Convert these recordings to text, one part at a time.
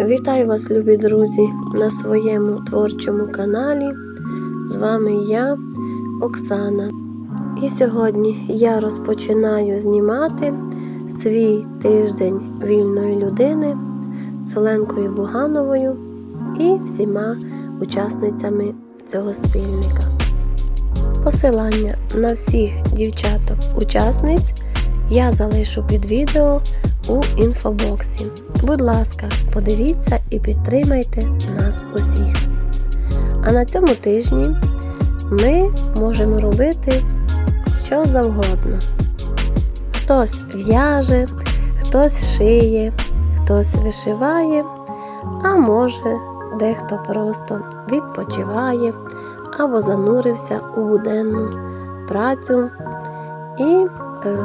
Вітаю вас, любі друзі, на своєму творчому каналі. З вами я, Оксана. І сьогодні я розпочинаю знімати свій тиждень вільної людини з Оленкою Бугановою і всіма учасницями цього спільника. Посилання на всіх дівчаток-учасниць я залишу під відео у інфобоксі. Будь ласка, подивіться і підтримайте нас усіх. А на цьому тижні ми можемо робити що завгодно. Хтось в'яже, хтось шиє, хтось вишиває, а може дехто просто відпочиває або занурився у буденну працю. І е,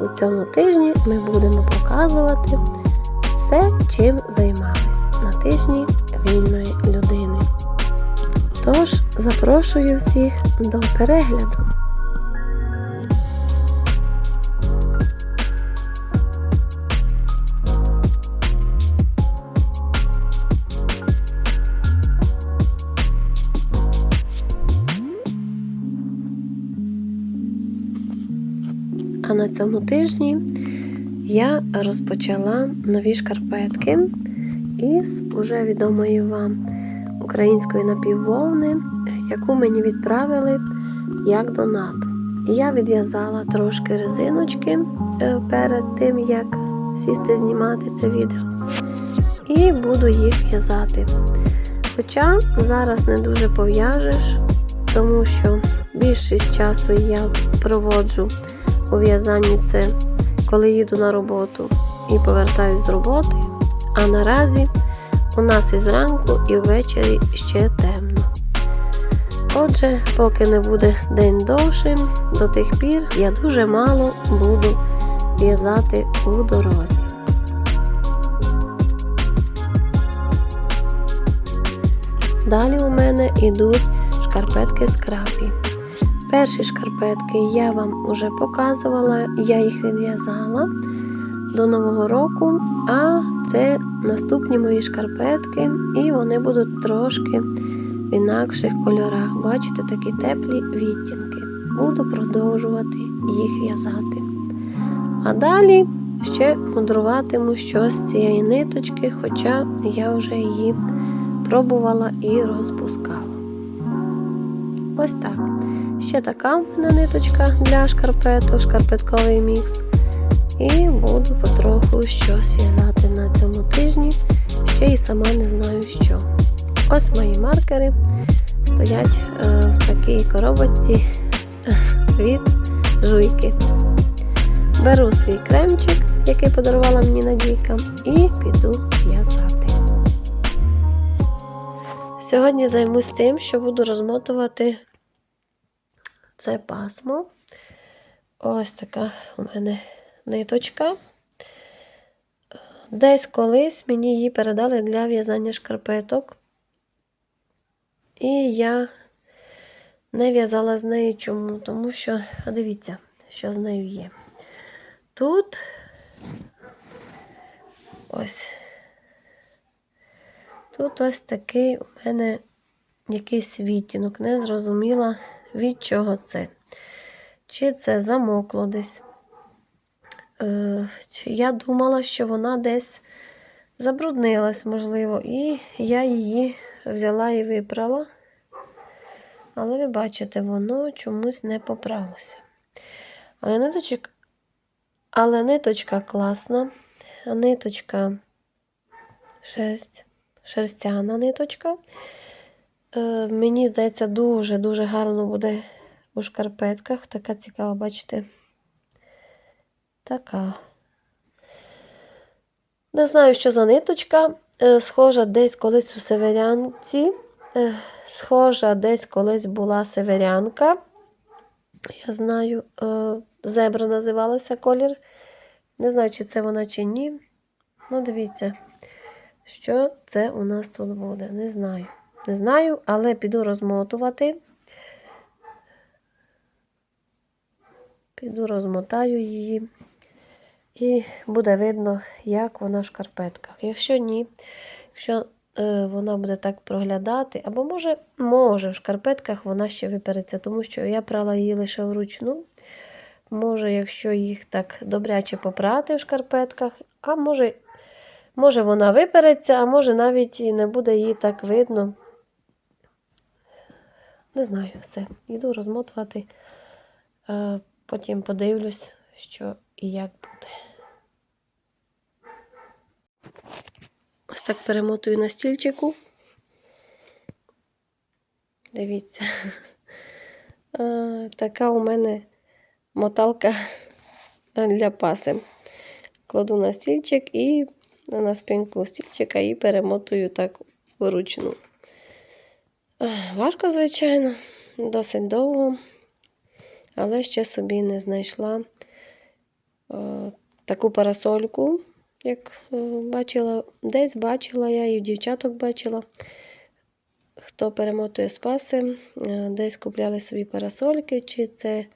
у цьому тижні ми будемо показувати все, чим займались на тижні вільної людини. Тож запрошую всіх до перегляду. А на цьому тижні я розпочала нові шкарпетки із уже відомої вам української напіввовни, яку мені відправили як донат. І я відв'язала трошки резиночки е, перед тим, як сісти знімати це відео. І буду їх в'язати. Хоча зараз не дуже пов'яжеш, тому що більшість часу я проводжу у в'язанні це, коли їду на роботу і повертаюсь з роботи. А наразі у нас і зранку, і ввечері ще темно. Отже, поки не буде день довшим, до тих пір я дуже мало буду в'язати у дорозі. Далі у мене йдуть шкарпетки з крапі. Перші шкарпетки я вам вже показувала, я їх відв'язала до Нового року, а це наступні мої шкарпетки, і вони будуть трошки в інакших кольорах. Бачите, такі теплі відтінки. Буду продовжувати їх в'язати. А далі ще мудруватиму щось з цієї ниточки, хоча я вже її пробувала і розпускала. Ось так. Ще така в ниточка для шкарпеток, шкарпетковий мікс. І буду потроху щось в'язати на цьому тижні. Ще й сама не знаю що. Ось мої маркери стоять е, в такій коробочці від жуйки. Беру свій кремчик, який подарувала мені Надійка, і піду в'язати. Сьогодні займусь тим, що буду розмотувати це пасмо. Ось така у мене ниточка. Десь колись мені її передали для в'язання шкарпеток. І я не в'язала з нею чому, тому що, дивіться, що з нею є. Тут ось. Тут ось такий у мене якийсь відтінок. Не зрозуміла, від чого це. Чи це замокло десь. Е, Я думала, що вона десь забруднилась, можливо, і я її взяла і випрала. Але ви бачите, воно чомусь не поправилося. Але ниточка, але ниточка класна, ниточка шерсть, шерстяна ниточка. Е, Мені здається, дуже-дуже гарно буде у шкарпетках. Така цікава, бачите? Така. Не знаю, що за ниточка. Е, Схожа десь колись у северянці. Е, Схожа десь колись була северянка. Я знаю, зебра називалася колір. Не знаю, чи це вона, чи ні. Ну, дивіться, що це у нас тут буде. Не знаю. Не знаю, але піду розмотувати. Піду розмотаю її. І буде видно, як вона в шкарпетках. Якщо ні, якщо е, вона буде так проглядати, або може, може в шкарпетках вона ще випереться, тому що я прала її лише вручну. Може, якщо їх так добряче попрати в шкарпетках, а може, може вона випереться, а може навіть і не буде її так видно. Не знаю, все. Йду розмотувати, е, потім подивлюсь, що і як буде. Ось так перемотую на стільчику. Дивіться. Е, Така у мене моталка для паси. Кладу на стільчик і на спинку стільчика і перемотую так вручну. Важко, звичайно, досить довго, але ще собі не знайшла е, таку парасольку, як е, бачила, десь бачила я і в дівчаток бачила. Хто перемотує з паси, е, десь купляли собі парасольки, чи це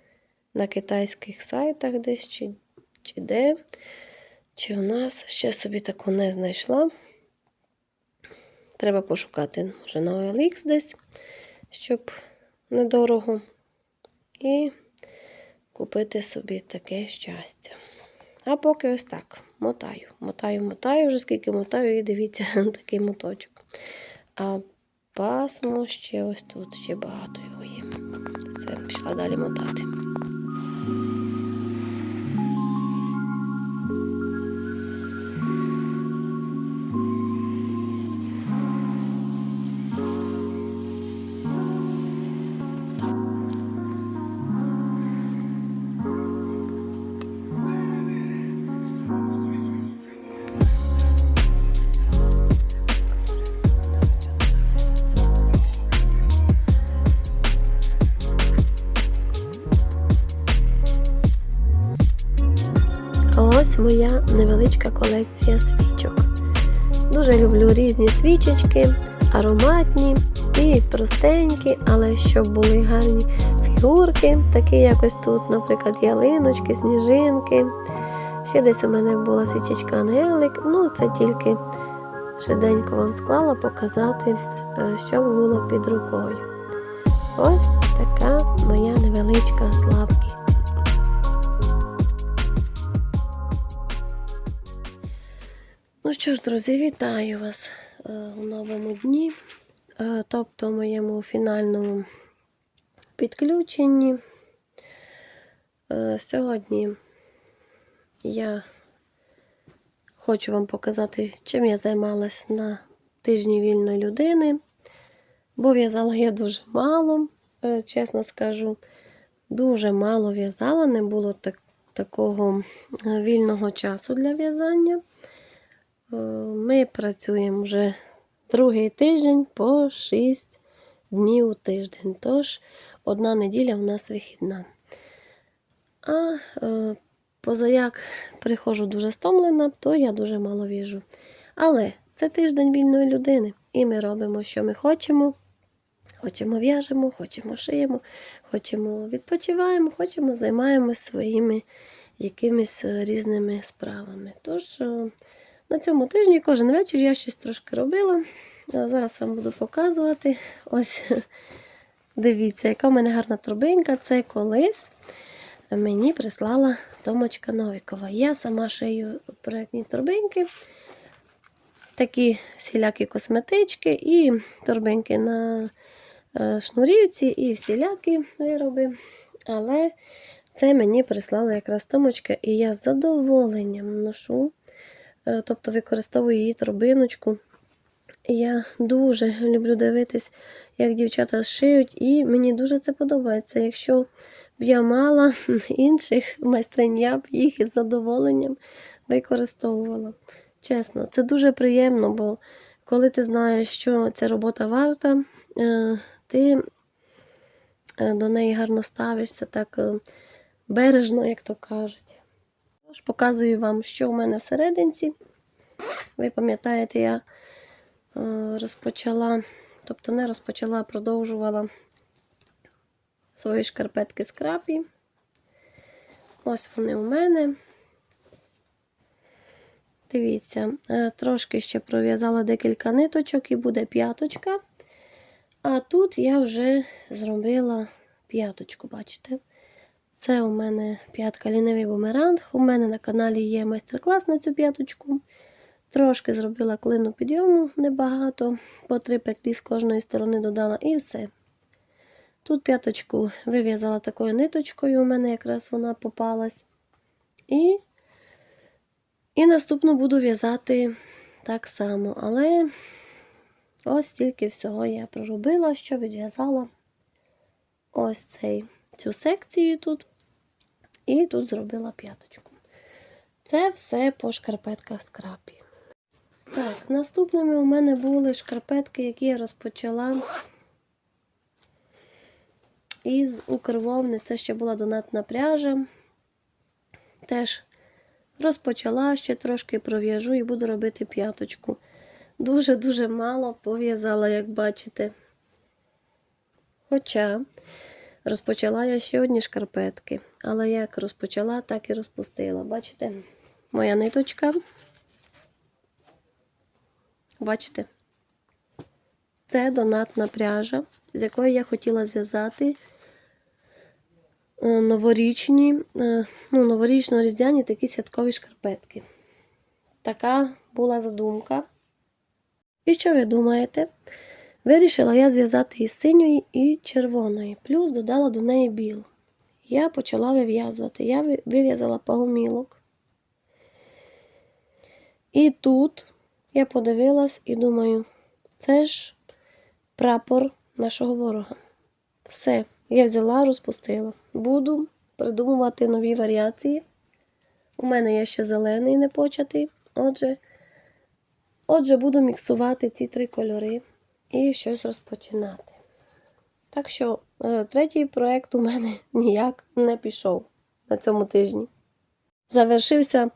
на китайських сайтах десь, чи, чи де. Чи у нас ще собі таку не знайшла. Треба пошукати, може, на OLX десь, щоб недорого. І купити собі таке щастя. А поки ось так. Мотаю. Мотаю, мотаю, вже скільки мотаю, і дивіться, такий моточок. А пасмо ще ось тут, ще багато його є. Все, пішла далі мотати. Колекція свічок. Дуже люблю різні свічечки, ароматні і простенькі, але щоб були гарні фігурки, такі якось тут, наприклад, ялиночки, сніжинки. Ще десь у мене була свічечка Ангелик. Ну, це тільки швиденько вам склала показати, е, що було під рукою. Ось така моя невеличка слабкість. Ну що ж, друзі, вітаю вас е, у новому дні, е, тобто в моєму фінальному підключенні. Е, Сьогодні я хочу вам показати, чим я займалась на тижні вільної людини, бо в'язала я дуже мало, чесно скажу, дуже мало в'язала, не було так, такого вільного часу для в'язання. Е, Ми працюємо вже другий тиждень по 6 днів у тиждень. Тож одна неділя у нас вихідна. А е, позаяк приходжу дуже стомлена, то я дуже мало в'яжу. Але це тиждень вільної людини, і ми робимо, що ми хочемо. Хочемо в'яжемо, хочемо шиємо, хочемо відпочиваємо, хочемо займаємось своїми якимись різними справами. Тож е, на цьому тижні кожен вечір я щось трошки робила. Зараз вам буду показувати. Ось дивіться, яка в мене гарна торбинка. Це колись мені прислала Томочка Новікова. Я сама шию проєктні торбинки, такі всілякі косметички і торбинки на е, шнурівці, і всілякі вироби. Але це мені прислала якраз Томочка, і я з задоволенням ношу. Е, тобто використовую її торбиночку. Я дуже люблю дивитись, як дівчата шиють, і мені дуже це подобається. Якщо б я мала інших майстринь, я б їх із задоволенням використовувала. Чесно, це дуже приємно, бо коли ти знаєш, що ця робота варта, е, ти е, до неї гарно ставишся, так бережно, як то кажуть. Тож показую вам, що в мене всерединці. Ви пам'ятаєте, я е, розпочала, тобто не розпочала, а продовжувала свої шкарпетки з крапі. Ось вони у мене. Дивіться, е, трошки ще пров'язала декілька ниточок і буде п'яточка. А тут я вже зробила п'яточку, бачите? Це у мене п'ятка лінивий бумеранг. У мене на каналі є майстер-клас на цю п'яточку. Трошки зробила клину підйому небагато, по три петлі з кожної сторони додала і все. Тут п'яточку вив'язала такою ниточкою, у мене якраз вона попалась. І, і наступну буду в'язати так само. Але ось стільки всього я проробила, що відв'язала ось цей, цю секцію тут. І тут зробила п'яточку. Це все по шкарпетках скрапі. Так, наступними у мене були шкарпетки, які я розпочала із укрвовни. Це ще була донатна пряжа. Теж розпочала, ще трошки пров'яжу і буду робити п'яточку. Дуже-дуже мало пов'язала, як бачите. Хоча розпочала я ще одні шкарпетки. Але як розпочала, так і розпустила. Бачите? Моя ниточка. Бачите? Це донатна пряжа, з якої я хотіла зв'язати е, новорічні, е, ну, новорічно-різдвяні такі святкові шкарпетки. Така була задумка. І що ви думаєте? Вирішила я зв'язати із синьої і червоної, плюс додала до неї білу. Я почала вив'язувати. Я вив'язала пагомілок. І тут я подивилась і думаю, це ж прапор нашого ворога. Все, я взяла, розпустила. Буду придумувати нові варіації. У мене є ще зелений не початий. Отже, отже, буду міксувати ці три кольори і щось розпочинати. Так що, е, третій проєкт у мене ніяк не пішов на цьому тижні. Завершився,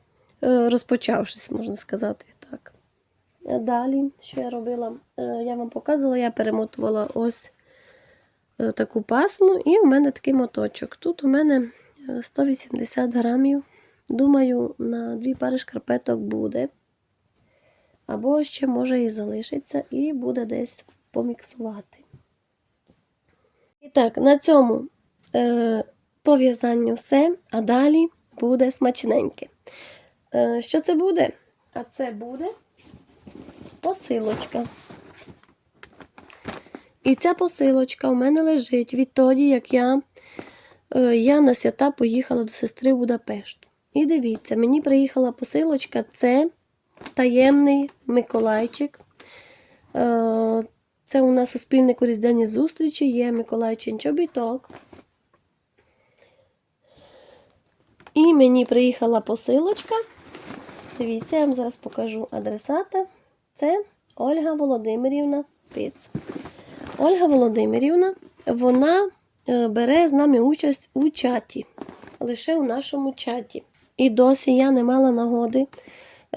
е, розпочавшись, можна сказати так. Е, Далі, що я робила, я вам показувала, я перемотувала ось таку пасму, і у мене такий моточок. Тут у мене е, 180 грамів. Думаю, на дві пари шкарпеток буде. Або ще може і залишиться, і буде десь поміксувати. І так, на цьому е, по в'язанню все, а далі буде смачненьке. Е, що це буде? А це буде посилочка. І ця посилочка у мене лежить відтоді, як я, е, я на свята поїхала до сестри в Будапешт. І дивіться, мені приїхала посилочка, це таємний Миколайчик. Е, Це у нас у спільнику різдвяні зустрічі, є Миколайчин чобіток. І мені приїхала посилочка. Дивіться, я вам зараз покажу адресата. Це Ольга Володимирівна Пиц. Ольга Володимирівна, вона е, бере з нами участь у чаті, лише у нашому чаті. І досі я не мала нагоди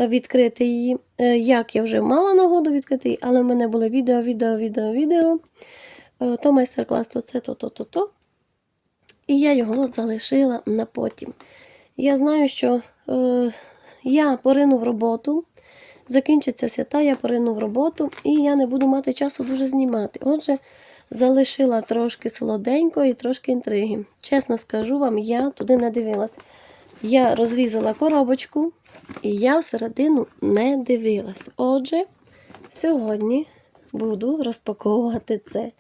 відкрити її. Е, Як я вже мала нагоду відкрити її, але в мене були відео, відео, відео, відео. Е, То майстер-клас, то це, то, то, то, то. І я його залишила на потім. Я знаю, що е, я порину в роботу, закінчиться свята, я порину роботу, і я не буду мати часу дуже знімати. Отже, залишила трошки солоденько і трошки інтриги. Чесно скажу вам, я туди не дивилась. Я розрізала коробочку, і я всередину не дивилась. Отже, сьогодні буду розпаковувати це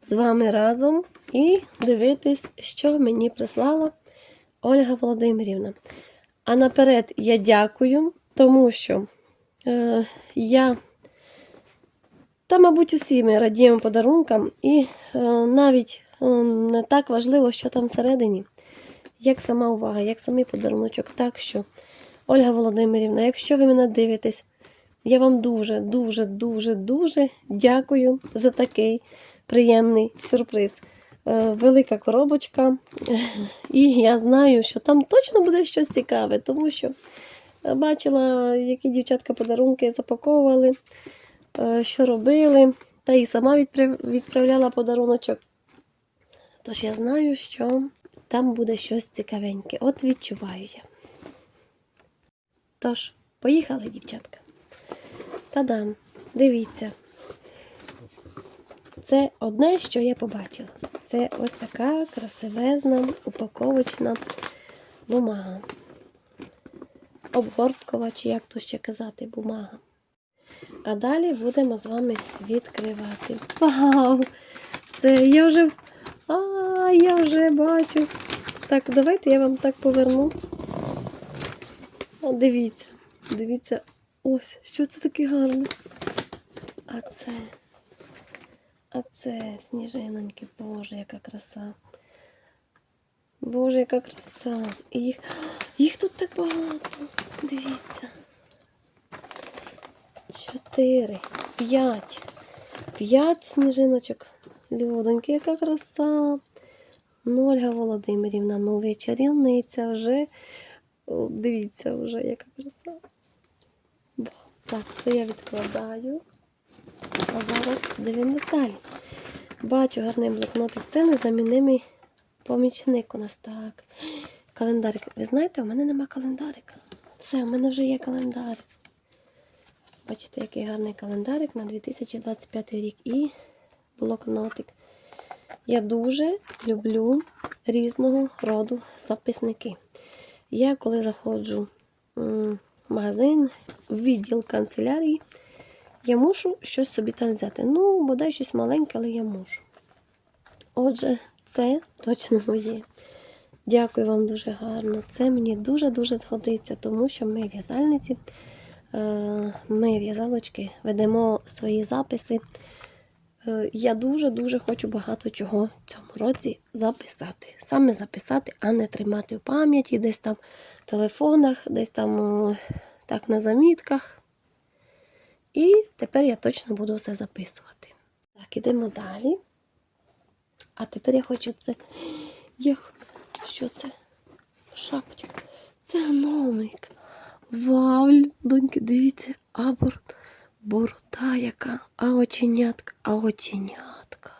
з вами разом і дивитись, що мені прислала Ольга Володимирівна. А наперед я дякую, тому що е, я та, мабуть, усі ми радіємо подарункам, і е, навіть е, не так важливо, що там всередині, як сама увага, як самий подаруночок. Так що, Ольга Володимирівна, якщо ви мене дивитесь, я вам дуже, дуже, дуже, дуже дякую за такий приємний сюрприз. Е, Велика коробочка, і я знаю, що там точно буде щось цікаве, тому що бачила, які дівчатка подарунки запаковували, е, що робили, та і сама відправляла подаруночок. Тож я знаю, що там буде щось цікавеньке. От відчуваю я. Тож, Поїхали, дівчатка. Та-дам, дивіться. Це одне, що я побачила. Це ось така красивезна упаковочна бумага. Обгорткова, чи як то ще казати, бумага. А далі будемо з вами відкривати. Вау! Це я вже. А, я вже бачу. Так, давайте я вам так поверну. О, дивіться, дивіться, ось, що це таке гарне. А це. А це сніжиноньки, Боже, яка краса. Боже, яка краса. І їх, їх тут так багато. Дивіться. Чотири, п'ять. П'ять сніжиночок. Людоньки, яка краса. Ну, Ольга Володимирівна, ну чарівниця вже. Дивіться вже, яка краса. Так, це я відкладаю. А зараз дивимось далі. Бачу гарний блокнотик. Це незамінимий помічник у нас так. Календарик. Ви знаєте, у мене нема календарика. Все, у мене вже є календарик. Бачите, який гарний календарик на 2025 рік і блокнотик. Я дуже люблю різного роду записники. Я коли заходжу в магазин, в відділ канцелярії, я мушу щось собі там взяти. Ну, бодай щось маленьке, але я мушу. Отже, це точно моє. Дякую вам дуже гарно. Це мені дуже-дуже згодиться, тому що ми в'язальниці, е, ми в'язалочки ведемо свої записи. Е, Я дуже-дуже хочу багато чого в цьому році записати. Саме записати, а не тримати в пам'яті, десь там в телефонах, десь там так на замітках. І тепер я точно буду все записувати. Так, ідемо далі. А тепер я хочу це. Я... Що це? Шапочка. Це гномик. Вау, доньки, дивіться, а бор... борода яка, а оченятка, а оченятка.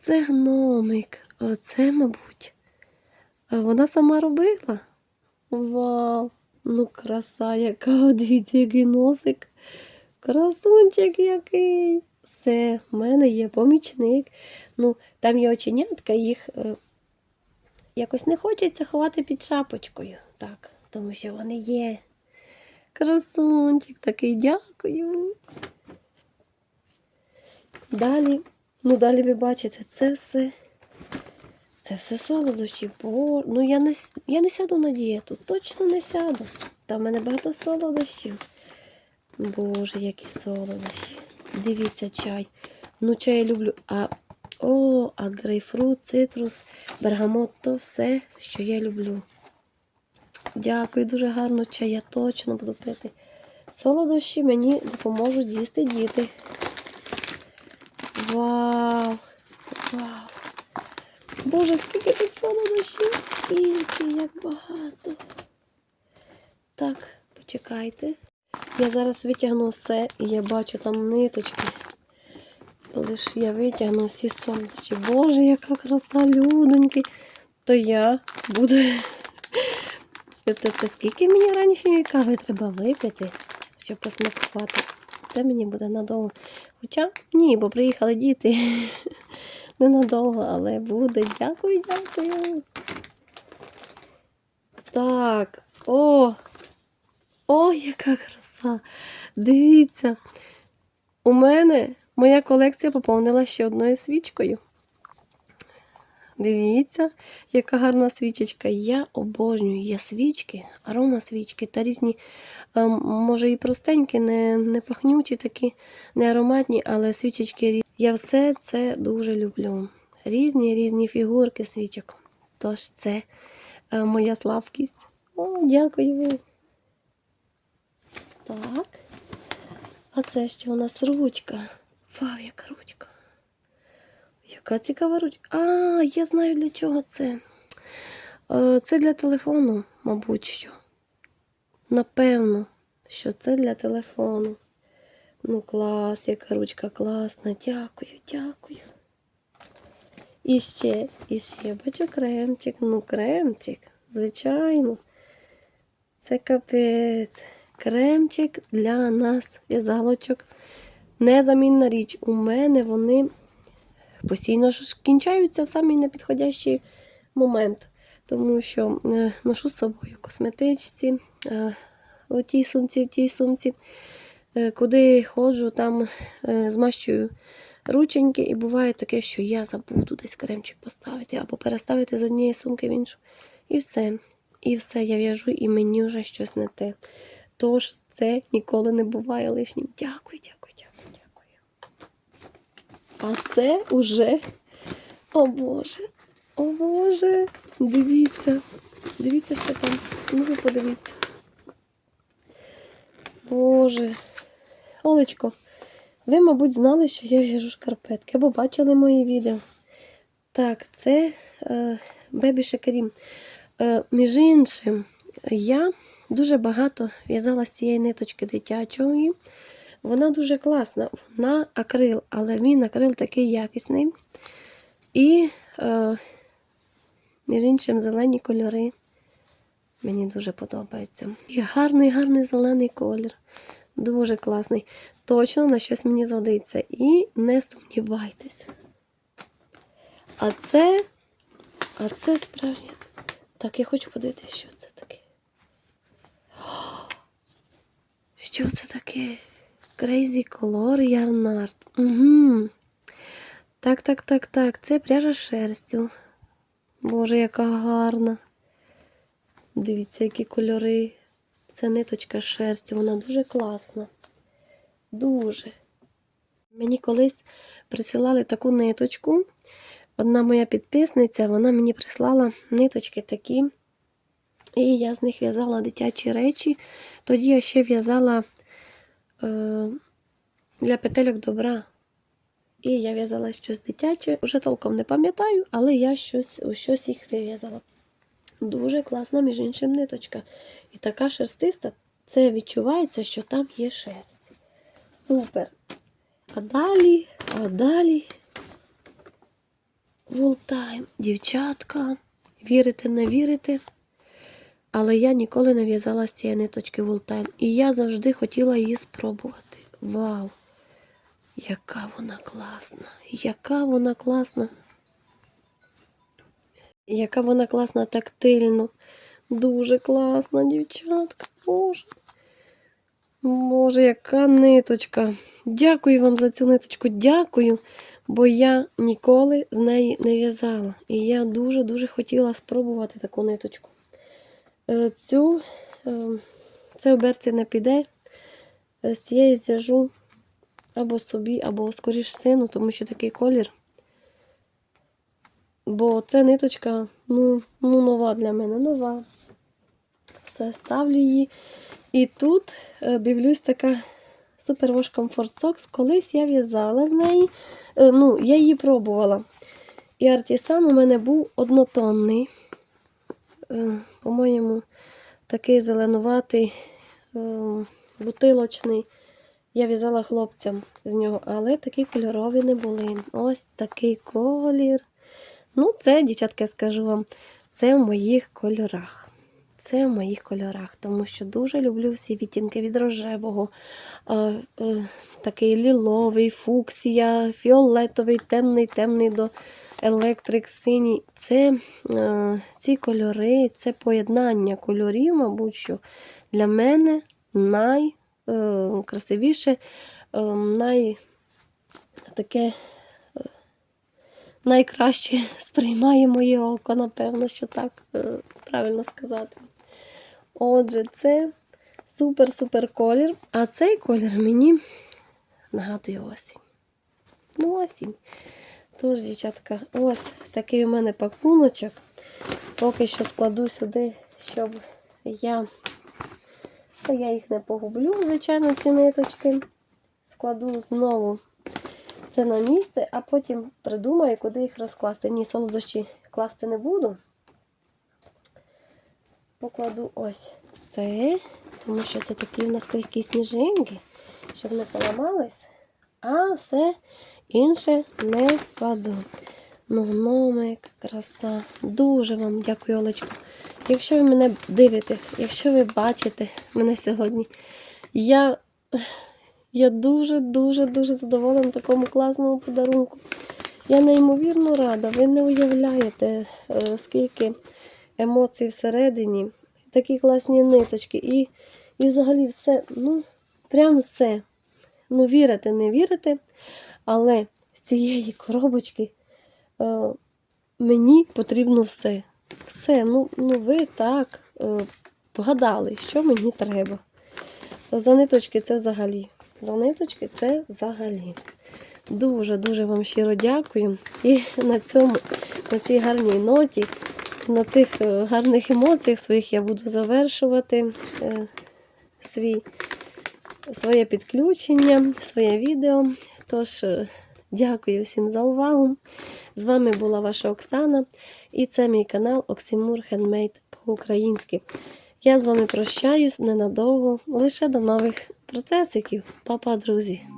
Це гномик. Це, мабуть. Вона сама робила. Вау! Ну, краса, яка, дивіться, який носик. Красунчик який. Це в мене є помічник. Ну, там є оченятка, їх е, якось не хочеться ховати під шапочкою. Так, тому що вони є. Красунчик такий, дякую. Далі, ну далі ви бачите, це все. Це все солодощі. Бо, ну я не, я не сяду на дієту, точно не сяду. Там в мене багато солодощів. Боже, які солодощі. Дивіться, чай. Ну, чай я люблю. А, о, а грейпфрут, цитрус, бергамот то все, що я люблю. Дякую, дуже гарно чай. Я точно буду пити. Солодощі мені допоможуть з'їсти діти. Вау! Вау! Боже, скільки тут солодощів, скільки, як багато. Так, почекайте. Я зараз витягну все і я бачу там ниточки. Лиш я витягну всі солодощі. Боже, яка краса, людоньки. То я буду. Це, це скільки мені ранішньої кави треба випити, щоб посмакувати. Це мені буде надовго. Хоча ні, бо приїхали діти. Ненадовго, але буде. Дякую, дякую. Так, о! О, яка краса! Дивіться, у мене моя колекція поповнила ще одною свічкою. Дивіться, яка гарна свічечка. Я обожнюю є свічки, арома свічки та різні, ем, може і простенькі, не, не пахнючі такі, не ароматні, але свічечки різні. Я все це дуже люблю. Різні різні фігурки свічок. Тож це е, моя слабкість. О, дякую. Так. А це ще у нас ручка. Вау, яка ручка. Яка цікава ручка. А, я знаю для чого це. Е, Це для телефону, мабуть, що. Напевно, що це для телефону. Ну, клас, яка ручка класна. Дякую, дякую. І ще, і ще бачу кремчик. Ну, кремчик, звичайно. Це капець. Кремчик для нас, в'язалочок. Незамінна річ. У мене вони постійно ж кінчаються в самий непідходящий момент. Тому що е, ношу з собою косметичці, е, у тій сумці, в тій сумці. Е, Куди ходжу, там е, змащую рученьки, і буває таке, що я забуду десь кремчик поставити або переставити з однієї сумки в іншу. І все. І все, я в'яжу, і мені вже щось не те. Тож це ніколи не буває лишнім. Дякую, дякую. А це уже. О Боже, о Боже. Дивіться. Дивіться, що там. Ну ви подивіться. Боже. Олечко, ви, мабуть, знали, що я в'яжу шкарпетки, або бачили мої відео. Так, це е, Бебі Шекерім. Е, між іншим, я дуже багато в'язала з цієї ниточки дитячої. Вона дуже класна. Вона акрил, але він акрил такий якісний. І, е, між іншим, зелені кольори. Мені дуже подобається. І гарний, гарний зелений колір. Дуже класний. Точно на щось мені згодиться. І не сумнівайтесь. А це, а це справжнє. Так, я хочу подивитися, що це таке. Що це таке? Crazy Color Yarn Art. Угу. Так, так, так, так. Це пряжа шерстю. Боже, яка гарна. Дивіться, які кольори. Це ниточка шерстю, вона дуже класна. Дуже. Мені колись присилали таку ниточку. Одна моя підписниця, вона мені прислала ниточки такі. І я з них в'язала дитячі речі. Тоді я ще в'язала для петельок добра. І я в'язала щось дитяче. Уже толком не пам'ятаю, але я щось, щось їх вив'язала. Дуже класна, між іншим, ниточка. І така шерстиста, це відчувається, що там є шерсть. Супер. А далі, а далі. Вултайм. Дівчатка. Вірите, не вірите. Але я ніколи не в'язала з цієї ниточки Вултайм. І я завжди хотіла її спробувати. Вау! Яка вона класна! Яка вона класна! Яка вона класна тактильно. Дуже класна, дівчатка. Боже. Боже, яка ниточка. Дякую вам за цю ниточку. Дякую, бо я ніколи з неї не в'язала. І я дуже-дуже хотіла спробувати таку ниточку. Е, Цю, е, це в берці не піде. Е, З цієї зв'яжу або собі, або скоріш сину, тому що такий колір. Бо це ниточка ну, ну, нова для мене, нова. Все, ставлю її. І тут дивлюсь така Super Wash Comfort Socks. Колись я в'язала з неї. Ну, я її пробувала. І артісан у мене був однотонний. Е, По-моєму, такий зеленуватий, е, бутилочний. Я в'язала хлопцям з нього, але такі кольорові не були. Ось такий колір. Ну, це, дівчатка, я скажу вам, це в моїх кольорах. Це в моїх кольорах, тому що дуже люблю всі відтінки від рожевого, е, е, такий ліловий, фуксія, фіолетовий, темний, темний до електрик, синій. Це е, ці кольори, це поєднання кольорів, мабуть, що для мене найкрасивіше, е, най, таке найкраще сприймає моє око, напевно, що так е, правильно сказати. Отже, це супер-супер колір. А цей колір мені нагадує осінь. Ну, осінь. Тож, дівчатка, ось такий у мене пакуночок. Поки що складу сюди, щоб я. Я їх не погублю, звичайно, ці ниточки. Складу знову це на місце, а потім придумаю, куди їх розкласти. Ні, солодощі класти не буду. Покладу ось це, тому що це такі в нас крихкі сніжинки, щоб не поламались, а все інше не кладу. Ну, номик, краса. Дуже вам дякую, Олечко, якщо ви мене дивитесь, якщо ви бачите мене сьогодні, я, я дуже, дуже, дуже задоволена такому класному подарунку. Я неймовірно рада. Ви не уявляєте, е, скільки емоцій всередині, такі класні ниточки, і, і взагалі все, ну, прям все. Ну, вірите, не вірите, але з цієї коробочки е, мені потрібно все. Все, ну, ну ви так е, вгадали, що мені треба. За ниточки це взагалі. За ниточки це взагалі. Дуже-дуже вам щиро дякую. І на цьому, на цій гарній ноті, на цих е, гарних емоціях своїх я буду завершувати е, свій, своє підключення, своє відео. Тож, е, дякую всім за увагу. З вами була ваша Оксана, і це мій канал Оксимур Хендмейд по-українськи. Я з вами прощаюсь ненадовго, лише до нових процесиків. Па-па, друзі!